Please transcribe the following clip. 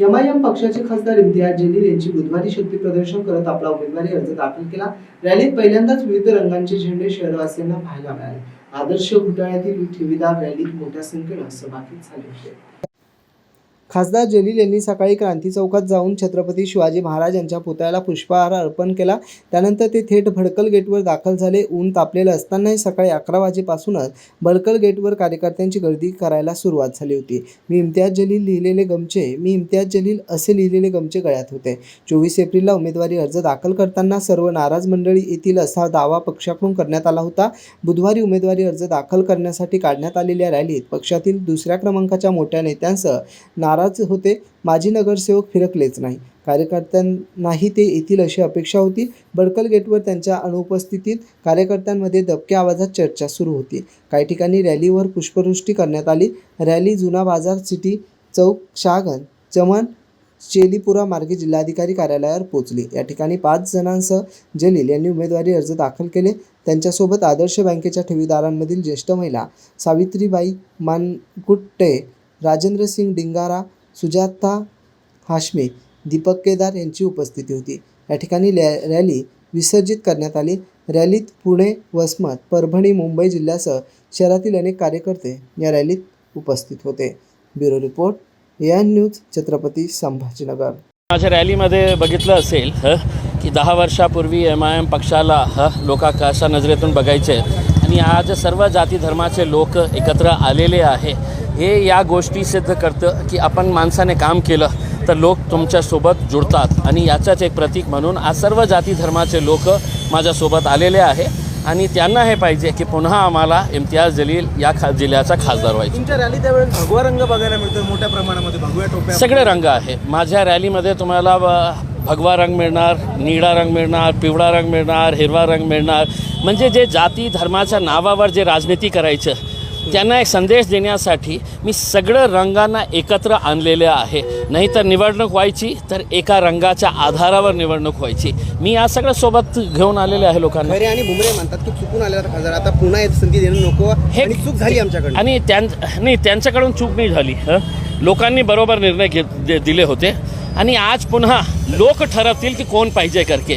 MIM पक्षाचे खासदार इम्तियाज जलील यांची बुधवारी शक्ती प्रदर्शन करत आपला उमेदवारी अर्ज दाखल केला. रॅलीत पहिल्यांदाच विविध रंगांचे झेंडे शहरवासियांना पाहायला मिळाले. आदर्श घोटाळ्यातील ठेवीदार रॅलीत मोठ्या संख्येनं सहभागी झाले होते. खासदार जलील यांनी सकाळी क्रांती चौकात जाऊन छत्रपती शिवाजी महाराज यांच्या पुतळ्याला पुष्पहार अर्पण केला. त्यानंतर ते थेट भडकल गेटवर दाखल झाले. ऊन तापलेलं असतानाही सकाळी अकरा वाजेपासूनच भडकल गेटवर कार्यकर्त्यांची गर्दी करायला सुरुवात झाली होती. मी इम्तियाज जलील लिहिलेले गमचे मी इम्तियाज जलील असे लिहिलेले गमचे गळ्यात होते. चोवीस एप्रिलला उमेदवारी अर्ज दाखल करताना सर्व नाराज मंडळी येतील असा दावा पक्षाकडून करण्यात आला होता. बुधवारी उमेदवारी अर्ज दाखल करण्यासाठी काढण्यात आलेल्या रॅलीत पक्षातील दुसऱ्या क्रमांकाच्या मोठ्या नेत्यांसह नाराज होते. माजी नगरसेवक फिरकलेच नाही. कार्यकर्त्यांनाही ते येतील अशी अपेक्षा होती. बडकल गेटवर त्यांच्या अनुपस्थितीत कार्यकर्त्यांमध्ये दबक्या आवाजात चर्चा सुरू होती. काही ठिकाणी रॅलीवर पुष्पवृष्टी करण्यात आली. रॅली जुना बाजार सिटी चौक शहागण चमन चेलीपुरा मार्गे जिल्हाधिकारी कार्यालयावर पोहोचली. या ठिकाणी पाच जणांसह जलील यांनी उमेदवारी अर्ज दाखल केले. त्यांच्यासोबत आदर्श बँकेच्या ठेवीदारांमधील ज्येष्ठ महिला सावित्रीबाई मानकुट्टे राजेंद्र सिंग डिंगारा सुजाता हाशमी दीपक केदार यांची उपस्थिती होती. या ठिकाणी लॅ रॅली विसर्जित करण्यात आली. रॅलीत पुणे वसमत परभणी मुंबई जिल्ह्यासह शहरातील अनेक कार्यकर्ते या रॅलीत उपस्थित होते. Bureau report N news Chhatrapati Sambhajinagar. माझ्या रॅलीमध्ये बघितलं असेल ह, की दहा वर्षापूर्वी एम आय एम पक्षाला ह कशा नजरेतून बघायचे. आणि आज सर्व जाती धर्माचे लोक एकत्र आलेले आहे. हे या गोष्टी सिद्ध करतं की आपण माणसाने काम केलं तर लोक तुमच्यासोबत जुळतात आणि याचंच एक प्रतीक म्हणून आज सर्व जाती धर्माचे लोक माझ्यासोबत आलेले आहे. आणि त्यांना हे पाहिजे की पुन्हा आम्हाला इम्तियाज जलील या खा जिल्ह्याचा खासदार व्हायचे. तुमच्या रॅली त्यावेळेस भगवा रंग बघायला मिळतो मोठ्या प्रमाणामध्ये. भगव्या टोप्या सगळे रंग आहे. माझ्या रॅलीमध्ये तुम्हाला भगवा रंग मिळणार निळा रंग मिळणार पिवळा रंग मिळणार हिरवा रंग मिळणार. म्हणजे जे जाती धर्माच्या नावावर जे राजनीती करायचं त्यांना एक संदेश देण्यासाठी मी सगळं रंगांना एकत्र आणलेले आहे. नाही तर निवडणूक व्हायची तर एका रंगाच्या आधारावर निवडणूक व्हायची. मी या सगळं सोबत घेऊन आलेले आहे लोकांना. खरे आणि बुमरे म्हणतात की चुकून आलेला खासदार. आता पुन्हा एक संधी देणं नको हे- आणि चूक झाली आमच्याकडे आणि त्यां नाही त्यांच्याकडून चूक नाही झाली हं? लोकांनी बरोबर निर्णय घेत दे- दिले होते. आणि आज पुन्हा लोक ठरवतील की कोण पाहिजे करके.